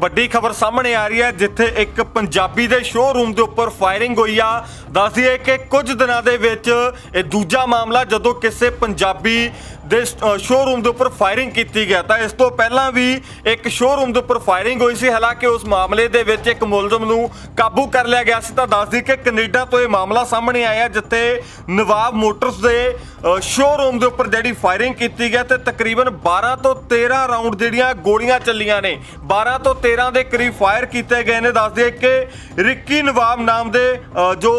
ਵੱਡੀ ਖਬਰ ਸਾਹਮਣੇ ਆ ਰਹੀ ਹੈ, ਜਿੱਥੇ ਇੱਕ ਪੰਜਾਬੀ ਦੇ ਸ਼ੋਰੂਮ ਦੇ ਉੱਪਰ ਫਾਇਰਿੰਗ ਹੋਈ ਆ। ਦੱਸਦੀਏ ਕਿ ਕੁਝ ਦਿਨਾਂ ਦੇ ਵਿੱਚ ਇਹ ਦੂਜਾ ਮਾਮਲਾ ਜਦੋਂ ਕਿਸੇ ਪੰਜਾਬੀ ਦੇ ਸ਼ੋਰੂਮ ਦੇ ਉੱਪਰ ਫਾਇਰਿੰਗ ਕੀਤੀ ਗਿਆ, ਤਾਂ ਇਸ ਤੋਂ ਪਹਿਲਾਂ ਵੀ ਇੱਕ ਸ਼ੋਰੂਮ ਦੇ ਉੱਪਰ ਫਾਇਰਿੰਗ ਹੋਈ ਸੀ। ਹਾਲਾਂਕਿ ਉਸ ਮਾਮਲੇ ਦੇ ਵਿੱਚ ਇੱਕ ਮੁਲਜ਼ਮ ਨੂੰ ਕਾਬੂ ਕਰ ਲਿਆ ਗਿਆ ਸੀ। ਤਾਂ ਦੱਸਦੀ ਕਿ ਕੈਨੇਡਾ ਤੋਂ ਇਹ ਮਾਮਲਾ ਸਾਹਮਣੇ ਆਇਆ, ਜਿੱਥੇ ਨਵਾਬ ਮੋਟਰਸ ਦੇ ਸ਼ੋਰੂਮ ਦੇ ਉੱਪਰ ਜਿਹੜੀ ਫਾਇਰਿੰਗ ਕੀਤੀ ਗਿਆ ਤੇ ਤਕਰੀਬਨ 12 ਤੋਂ 13 ਰਾਉਂਡ ਜਿਹੜੀਆਂ ਗੋਲੀਆਂ ਚੱਲੀਆਂ ਨੇ 12 ਤੋਂ 13 ਦੇ ਕਰੀਬ ਫਾਇਰ ਕੀਤੇ ਗਏ ਨੇ। ਦੱਸਦੇ ਕਿ ਰਿੱਕੀ ਨਵਾਬ ਨਾਮ ਦੇ ਜੋ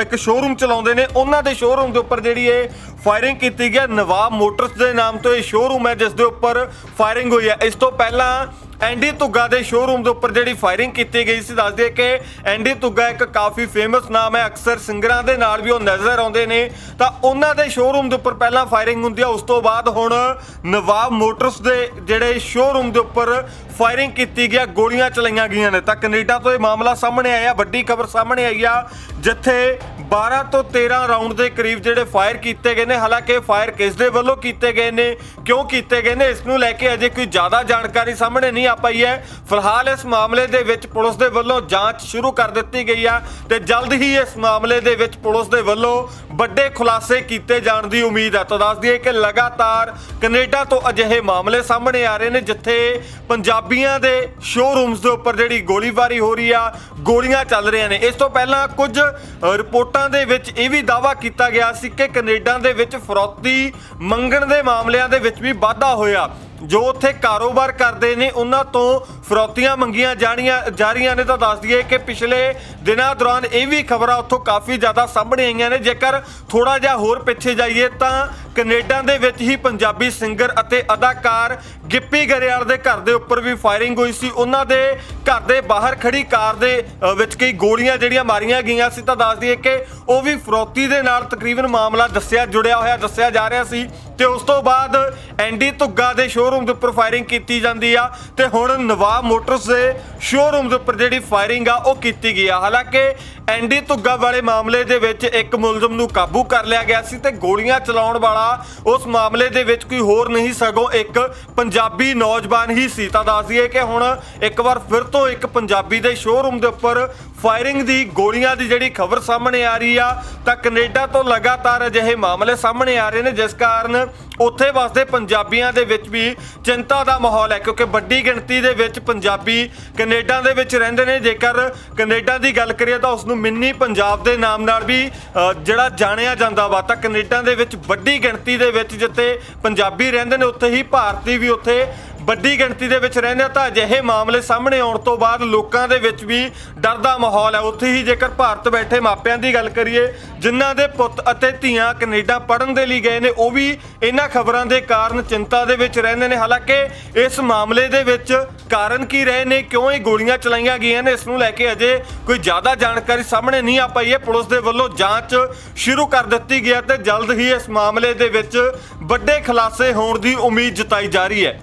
ਇੱਕ ਸ਼ੋਰੂਮ ਚਲਾਉਂਦੇ ਨੇ, ਉਹਨਾਂ ਦੇ ਸ਼ੋਰੂਮ ਦੇ ਉੱਪਰ ਜਿਹੜੀ ਇਹ ਫਾਇਰਿੰਗ ਕੀਤੀ ਗਈ ਹੈ। ਨਵਾਬ ਮੋਟਰਸ ਦੇ ਨਾਮ ਤੋਂ ਇਹ ਸ਼ੋਰੂਮ ਹੈ, ਜਿਸ ਦੇ ਉੱਪਰ ਫਾਇਰਿੰਗ ਹੋਈ ਹੈ। ਇਸ ਤੋਂ ਪਹਿਲਾਂ ਐਂਡੀ ਤੁੱਗਾ ਦੇ ਸ਼ੋਰੂਮ ਦੇ ਉੱਪਰ ਜਿਹੜੀ ਫਾਇਰਿੰਗ ਕੀਤੀ ਗਈ ਸੀ, ਦੱਸਦੇ ਕਿ ਐਂਡੀ ਤੁੱਗਾ ਇੱਕ ਕਾਫੀ ਫੇਮਸ ਨਾਮ ਹੈ। ਅਕਸਰ ਸਿੰਗਰਾਂ ਦੇ ਨਾਲ ਵੀ ਉਹ ਨਜ਼ਰ ਆਉਂਦੇ ਨੇ। ਤਾਂ ਉਹਨਾਂ ਦੇ ਸ਼ੋਰੂਮ ਦੇ ਉੱਪਰ ਪਹਿਲਾਂ ਫਾਇਰਿੰਗ ਹੁੰਦੀ ਆ, ਉਸ ਤੋਂ ਬਾਅਦ ਹੁਣ ਨਵਾਬ ਮੋਟਰਸ ਦੇ ਜਿਹੜੇ ਸ਼ੋਰੂਮ ਦੇ ਉੱਪਰ ਫਾਇਰਿੰਗ ਕੀਤੀ ਗਿਆ ਗੋਲੀਆਂ ਚਲਾਈਆਂ ਗਈਆਂ ਨੇ। ਤਾਂ ਕੈਨੇਡਾ ਤੋਂ ਇਹ ਮਾਮਲਾ ਸਾਹਮਣੇ ਆਇਆ, ਵੱਡੀ ਖਬਰ ਸਾਹਮਣੇ ਆਈ ਆ, ਜਿੱਥੇ 12 ਤੋਂ 13 ਰਾਉਂਡ ਦੇ ਕਰੀਬ ਜਿਹੜੇ ਫਾਇਰ ਕੀਤੇ ਗਏ ਨੇ, ਹਾਲਾਂਕਿ ਫਾਇਰ ਕਿਸ ਦੇ ਵੱਲੋਂ ਕੀਤੇ ਗਏ ਨੇ, ਕਿਉਂ ਕੀਤੇ ਗਏ ਨੇ, ਇਸ ਨੂੰ ਲੈ ਕੇ ਅਜੇ ਕੋਈ ਜ਼ਿਆਦਾ ਜਾਣਕਾਰੀ ਸਾਹਮਣੇ ਨਹੀਂ ਆ ਪਾਈ ਹੈ। ਫਿਲਹਾਲ ਇਸ ਮਾਮਲੇ ਦੇ ਵਿੱਚ ਪੁਲਿਸ ਦੇ ਵੱਲੋਂ ਜਾਂਚ ਸ਼ੁਰੂ ਕਰ ਦਿੱਤੀ ਗਈ ਆ ਤੇ ਜਲਦ ਹੀ ਇਸ ਮਾਮਲੇ ਦੇ ਵਿੱਚ ਪੁਲਿਸ ਦੇ ਵੱਲੋਂ ਵੱਡੇ ਖੁਲਾਸੇ ਕੀਤੇ ਜਾਣ ਦੀ ਉਮੀਦ ਹੈ। ਤਾਂ ਦੱਸ ਦਈਏ ਕਿ ਲਗਾਤਾਰ ਕੈਨੇਡਾ ਤੋਂ ਅਜਿਹੇ ਮਾਮਲੇ ਸਾਹਮਣੇ ਆ ਰਹੇ ਨੇ, ਜਿੱਥੇ ਪੰਜਾਬੀਆਂ ਦੇ ਸ਼ੋਰੂਮਸ ਦੇ ਉੱਪਰ ਜਿਹੜੀ ਗੋਲੀਬਾਰੀ ਹੋ ਰਹੀ ਆ, ਗੋਲੀਆਂ ਚੱਲ ਰਹੀਆਂ ਨੇ। ਇਸ ਤੋਂ ਪਹਿਲਾਂ ਕੁਝ ਰਿਪੋਰਟਾਂ ਦੇ ਵਿੱਚ ਇਹ ਵੀ ਦਾਵਾ ਕੀਤਾ ਗਿਆ ਸੀ ਕਿ ਕੈਨੇਡਾ ਦੇ ਵਿੱਚ ਫਰੌਤੀ ਮੰਗਣ ਦੇ ਮਾਮਲਿਆਂ ਦੇ ਵਿੱਚ ਵੀ ਵਾਧਾ ਹੋਇਆ। ਜੋ ਉੱਥੇ ਕਾਰੋਬਾਰ ਕਰਦੇ ਨੇ, ਉਹਨਾਂ ਤੋਂ ਫਰੋਤੀਆਂ ਮੰਗੀਆਂ ਜਾਣੀਆਂ, ਜਾ ਰਹੀਆਂ ਨੇ ਤਾਂ ਦੱਸ ਦਈਏ ਕਿ ਪਿਛਲੇ ਦਿਨਾਂ ਦੌਰਾਨ ਇਹ ਵੀ ਖਬਰਾਂ ਉੱਥੋਂ ਕਾਫੀ ਜ਼ਿਆਦਾ ਸਾਹਮਣੇ ਆਈਆਂ ਨੇ। ਜੇਕਰ ਥੋੜਾ ਜਿਹਾ ਹੋਰ ਪਿੱਛੇ ਜਾਈਏ ਤਾਂ ਕੈਨੇਡਾ ਦੇ ਵਿੱਚ ਹੀ ਪੰਜਾਬੀ ਸਿੰਗਰ ਅਤੇ ਅਦਾਕਾਰ ਗਿੱਪੀ ਗਰੇਵਾਲ ਦੇ ਘਰ ਦੇ ਉੱਪਰ ਵੀ ਫਾਇਰਿੰਗ ਹੋਈ ਸੀ। ਉਹਨਾਂ ਦੇ ਘਰ ਦੇ ਬਾਹਰ ਖੜੀ ਕਾਰ ਦੇ ਵਿੱਚ ਕਈ ਗੋਲੀਆਂ ਜਿਹੜੀਆਂ ਮਾਰੀਆਂ ਗਈਆਂ ਸੀ। ਤਾਂ ਦੱਸ ਦਈਏ ਕਿ ਉਹ ਵੀ ਫਰੋਤੀ ਦੇ ਨਾਲ ਤਕਰੀਬਨ ਮਾਮਲਾ ਦੱਸਿਆ, ਜੁੜਿਆ ਹੋਇਆ, ਦੱਸਿਆ ਜਾ ਰਿਹਾ ਸੀ। ਤੇ ਉਸ ਤੋਂ ਬਾਅਦ ਐਂਡੀ ਧੁੱਗਾ ਦੇ ਸ਼ੋਰੂਮ ਦੇ ਉੱਪਰ ਫਾਇਰਿੰਗ ਕੀਤੀ ਜਾਂਦੀ ਆ ਤੇ ਹੁਣ ਨਵਾਬ ਮੋਟਰਸ ਦੇ ਸ਼ੋਰੂਮ ਦੇ ਉੱਪਰ ਜਿਹੜੀ ਫਾਇਰਿੰਗ ਆ ਉਹ ਕੀਤੀ ਗਈ ਆ। ਹਾਲਾਂਕਿ ਐਂਡੀ ਧੁੱਗਾ ਵਾਲੇ ਮਾਮਲੇ ਦੇ ਵਿੱਚ ਇੱਕ ਮੁਲਜ਼ਮ ਨੂੰ ਕਾਬੂ ਕਰ ਲਿਆ ਗਿਆ ਸੀ ਤੇ ਗੋਲੀਆਂ ਚਲਾਉਣ ਵਾਲਾ ਉਸ ਮਾਮਲੇ ਦੇ ਵਿੱਚ ਕੋਈ ਹੋਰ ਨਹੀਂ, ਸਗੋਂ ਇੱਕ ਪੰਜਾਬੀ ਨੌਜਵਾਨ ਹੀ ਸੀ। ਤਾਂ ਦੱਸ ਦਈਏ ਕਿ ਹੁਣ ਇੱਕ ਵਾਰ ਫਿਰ ਤੋਂ ਇੱਕ ਪੰਜਾਬੀ ਦੇ ਸ਼ੋਰੂਮ ਦੇ ਉੱਪਰ ਫਾਇਰਿੰਗ ਦੀ, ਗੋਲੀਆਂ ਦੀ ਜਿਹੜੀ ਖਬਰ ਸਾਹਮਣੇ ਆ ਰਹੀ ਆ ਤਾਂ ਕੈਨੇਡਾ ਤੋਂ ਲਗਾਤਾਰ ਅਜਿਹੇ ਮਾਮਲੇ ਸਾਹਮਣੇ ਆ ਰਹੇ ਨੇ, ਜਿਸ ਕਾਰਨ ਉੱਥੇ ਵਸਦੇ ਪੰਜਾਬੀਆਂ ਦੇ ਵਿੱਚ ਵੀ ਚਿੰਤਾ ਦਾ ਮਾਹੌਲ ਹੈ, ਕਿਉਂਕਿ ਵੱਡੀ ਗਿਣਤੀ ਦੇ ਵਿੱਚ ਪੰਜਾਬੀ ਕੈਨੇਡਾ ਦੇ ਵਿੱਚ ਰਹਿੰਦੇ ਨੇ। ਜੇਕਰ ਕੈਨੇਡਾ ਦੀ ਗੱਲ ਕਰੀਏ ਤਾਂ ਉਸ ਨੂੰ ਮਿੰਨੀ ਪੰਜਾਬ ਦੇ ਨਾਮ ਨਾਲ ਵੀ ਜਿਹੜਾ ਜਾਣਿਆ ਜਾਂਦਾ ਵਾ, ਤਾਂ ਕੈਨੇਡਾ ਦੇ ਵਿੱਚ ਵੱਡੀ ਗਿਣਤੀ ਦੇ ਵਿੱਚ ਜਿੱਥੇ ਪੰਜਾਬੀ ਰਹਿੰਦੇ ਨੇ, ਉੱਥੇ ਹੀ ਭਾਰਤੀ ਵੀ ਉੱਥੇ ਵੱਡੀ ਗਿਣਤੀ ਦੇ ਵਿੱਚ ਰਹਿੰਦੇ ਆ ਤਾਂ ਅਜਿਹੇ ਮਾਮਲੇ ਸਾਹਮਣੇ ਆਉਣ ਤੋਂ ਬਾਅਦ ਲੋਕਾਂ ਦੇ ਵਿੱਚ ਵੀ ਡਰ ਦਾ ਮਾਹੌਲ ਹੈ। ਉੱਥੇ ਹੀ ਜੇਕਰ ਭਾਰਤ ਬੈਠੇ ਮਾਪਿਆਂ ਦੀ ਗੱਲ ਕਰੀਏ, ਜਿਨ੍ਹਾਂ ਦੇ ਪੁੱਤ ਅਤੇ ਧੀਆਂ ਕੈਨੇਡਾ ਪੜ੍ਹਨ ਦੇ ਲਈ ਗਏ ਨੇ, ਉਹ ਵੀ ਇਹਨਾਂ ਖਬਰਾਂ ਦੇ ਕਾਰਨ ਚਿੰਤਾ ਦੇ ਵਿੱਚ ਰਹਿੰਦੇ ਨੇ। ਹਾਲਾਂਕਿ ਇਸ ਮਾਮਲੇ ਦੇ ਵਿੱਚ ਕਾਰਨ ਕੀ ਰਹੇ ਨੇ, ਕਿਉਂ ਇਹ ਗੋਲੀਆਂ ਚਲਾਈਆਂ ਗਈਆਂ ਨੇ, ਇਸ ਨੂੰ ਲੈ ਕੇ ਅਜੇ ਕੋਈ ਜ਼ਿਆਦਾ ਜਾਣਕਾਰੀ ਸਾਹਮਣੇ ਨਹੀਂ ਆ ਪਾਈ ਹੈ। ਪੁਲਿਸ ਦੇ ਵੱਲੋਂ ਜਾਂਚ ਸ਼ੁਰੂ ਕਰ ਦਿੱਤੀ ਗਈ ਹੈ ਤੇ ਜਲਦ ਹੀ ਇਸ ਮਾਮਲੇ ਦੇ ਵਿੱਚ ਵੱਡੇ ਖੁਲਾਸੇ ਹੋਣ ਦੀ ਉਮੀਦ ਜਤਾਈ ਜਾ ਰਹੀ ਹੈ।